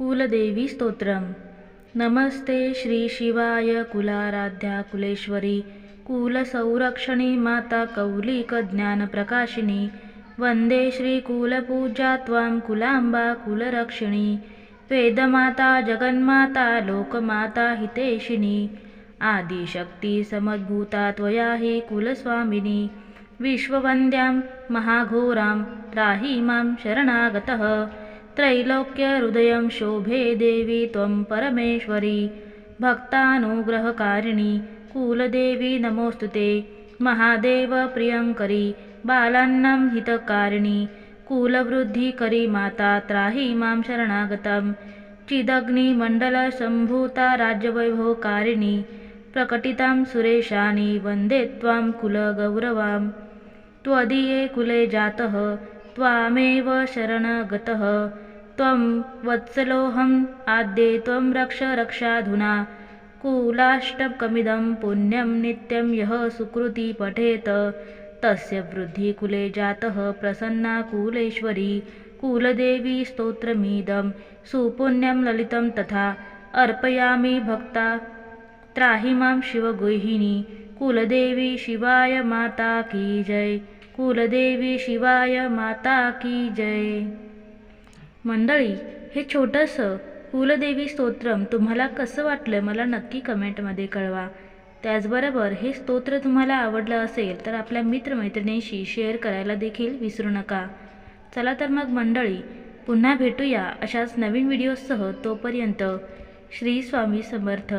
कुलदेवी स्तोत्रम। नमस्ते श्री शिवाय कुलाराध्या कुलेश्वरी कुलसंरक्षणी माता कौलिक ज्ञानप्रकाशिनी वन्दे श्रीकुलपूजा त्वां कुलाम्बा कुलरक्षिणी। वेदमाता जगन्माता लोकमाता हितेशिनी। आदिशक्ती समद्भूता त्वया हि कुलस्वामिनी। विश्ववन्द्यां महाघोरां त्राहि मां शरणागतः। त्रैलोक्यहृदयं शोभे देवी त्वं परमेश्वरी। भक्तानुग्रहकारिणी कुलदेवी नमोऽस्तु ते। महादेव प्रियङ्करी बालान्नं हितकारिणी कुलवृद्धिकरी माता त्राहि मां शरणागतं चिदग्निमण्डलसम्भूता राज्यवैभवकारिणी प्रकटितां सुरेशानि वन्दे त्वां कुलगौरवां त्वदीये कुले जातः त्वामेव शरणगतः। त्वं वत्सलोऽहम् आद्ये त्वं रक्ष रक्षाधुना कुलाष्टकमिदं पुण्यं नित्यं यः सुकृति पठेत तस्य वृद्धिकुले जातः प्रसन्ना कुलेश्वरी कुलदेवी स्तोत्रमिदं सुपुण्यं ललितं तथा अर्पयामि भक्ता त्राहि मां शिवगोहिनी कुलदेवी शिवाय माता की जय कुलदेवी शिवाय माता की जय मंडळी हे छोटंसं कुलदेवी स्तोत्रम तुम्हाला कसं वाटलं मला नक्की कमेंटमध्ये कळवा. त्याचबरोबर हे स्तोत्र तुम्हाला आवडलं असेल तर आपल्या मित्रमैत्रिणींशी शेअर करायला देखील विसरू नका. चला तर मग मंडळी पुन्हा भेटूया अशाच नवीन व्हिडिओसह तोपर्यंत श्री स्वामी समर्थ.